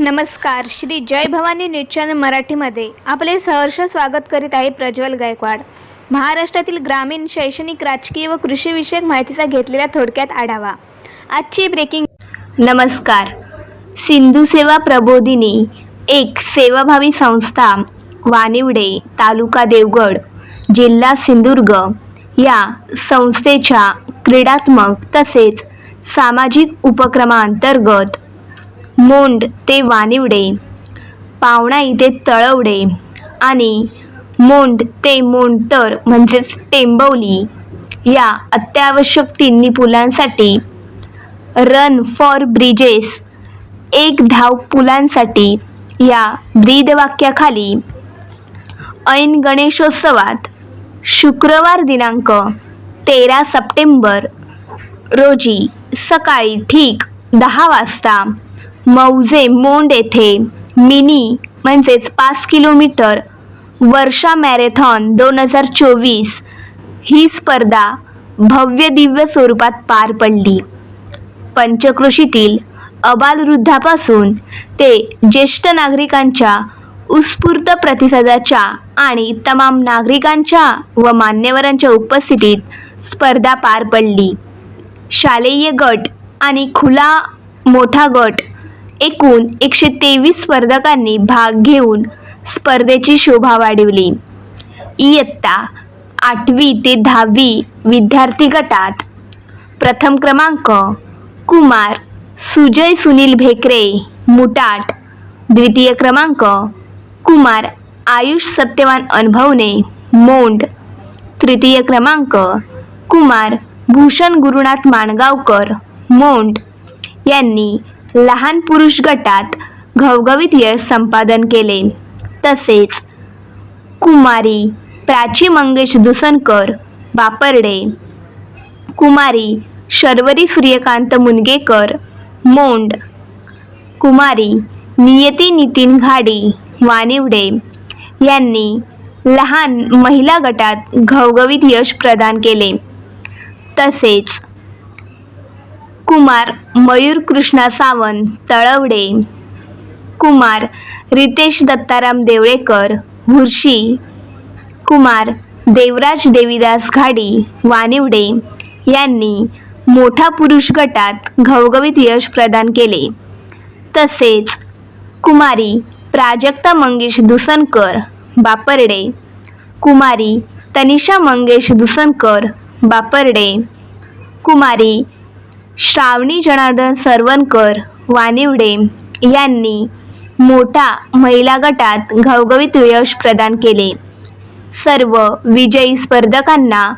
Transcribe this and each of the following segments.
नमस्कार Shri Jai Bhavani news channel मराठीमध्ये आपले सहर्ष स्वागत करीत आहे प्रज्वल गायकवाड. महाराष्ट्रातील ग्रामीण शैक्षणिक राजकीय व कृषीविषयक माहितीचा घेतलेला थोडक्यात आढावा. आजची ब्रेकिंग नमस्कार. सिंधू सेवा प्रबोधिनी एक सेवाभावी संस्था वानिवडे तालुका देवगड जिल्हा सिंधुदुर्ग या संस्थेच्या क्रीडात्मक तसेच सामाजिक उपक्रमांतर्गत मोंड ते वानिवडे. पावणा इथे तळवडे. आणि मोंड ते मोंडतर म्हणजेच टेंबवली. या अत्यावश्यक तिन्ही पुलांसाठी रन फॉर ब्रिजेस एक धाव पुलांसाठी या ब्रीदवाक्याखाली ऐन गणेशोत्सवात शुक्रवार दिनांक तेरा सप्टेंबर रोजी सकाळी ठीक दहा वाजता मौजे मोंड येथे. मिनी म्हणजेच पाच किलोमीटर. वर्षा मॅरेथॉन दोन हजार चोवीस. ही स्पर्धा भव्य दिव्य स्वरूपात पार पडली. पंचकृषीतील अबालवृद्धापासून ते ज्येष्ठ नागरिकांच्या उत्स्फूर्त प्रतिसादाच्या आणि तमाम नागरिकांच्या व मान्यवरांच्या उपस्थितीत स्पर्धा पार पडली. शालेय गट आणि खुला मोठा गट एकूण एकशे तेवीस स्पर्धकांनी भाग घेऊन स्पर्धेची शोभा वाढवली. इयत्ता आठवी ते दहावी विद्यार्थी गटात प्रथम क्रमांक कुमार सुजय सुनील भेकरे मुटाट. द्वितीय क्रमांक कुमार आयुष सत्यवान अनुभवने मोंड तृतीय क्रमांक कुमार भूषण गुरुनाथ माणगावकर मोंड यांनी लहान पुरुष गटात घवघवीत यश संपादन केले. तसेच कुमारी प्राची मंगेश दुसनकर बापर्डे कुमारी शर्वरी सूर्यकांत मुनगेकर मोंड कुमारी नियती नितीन घाडी वानिवडे यांनी लहान महिला गटात घवघवीत यश प्रदान केले. तसेच कुमार मयूर कृष्णा सावंत तळवडे. कुमार रितेश दत्ताराम देवळेकर हुर्शी. कुमार देवराज देवीदास घाडी वानिवडे यांनी मोठा पुरुष गटात घवघवीत यश प्रदान केले. तसेच कुमारी प्राजक्ता मंगेश दुसनकर बापर्डे. कुमारी तनिषा मंगेश दुसनकर बापर्डे. कुमारी श्रावणी जनार्दन सरवणकर वानिवडे यांनी मोठा महिला गटात घवघवीत यश प्रदान केले. सर्व विजयी स्पर्धकांना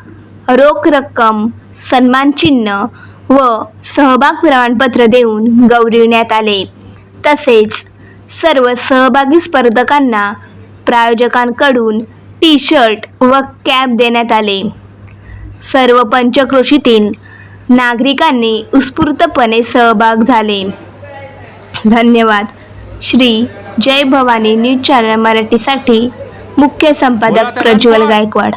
रोख रक्कम सन्मानचिन्ह व सहभाग प्रमाणपत्र देऊन गौरविण्यात आले. तसेच सर्व सहभागी स्पर्धकांना प्रायोजकांकडून टी शर्ट व कॅप देण्यात आले. सर्व पंचक्रोशीतील नागरिकांनी उत्स्फूर्तपणे सहभाग झाले. धन्यवाद. श्री जय भवानी न्यूज चॅनल मराठीसाठी मुख्य संपादक प्रज्वल गायकवाड.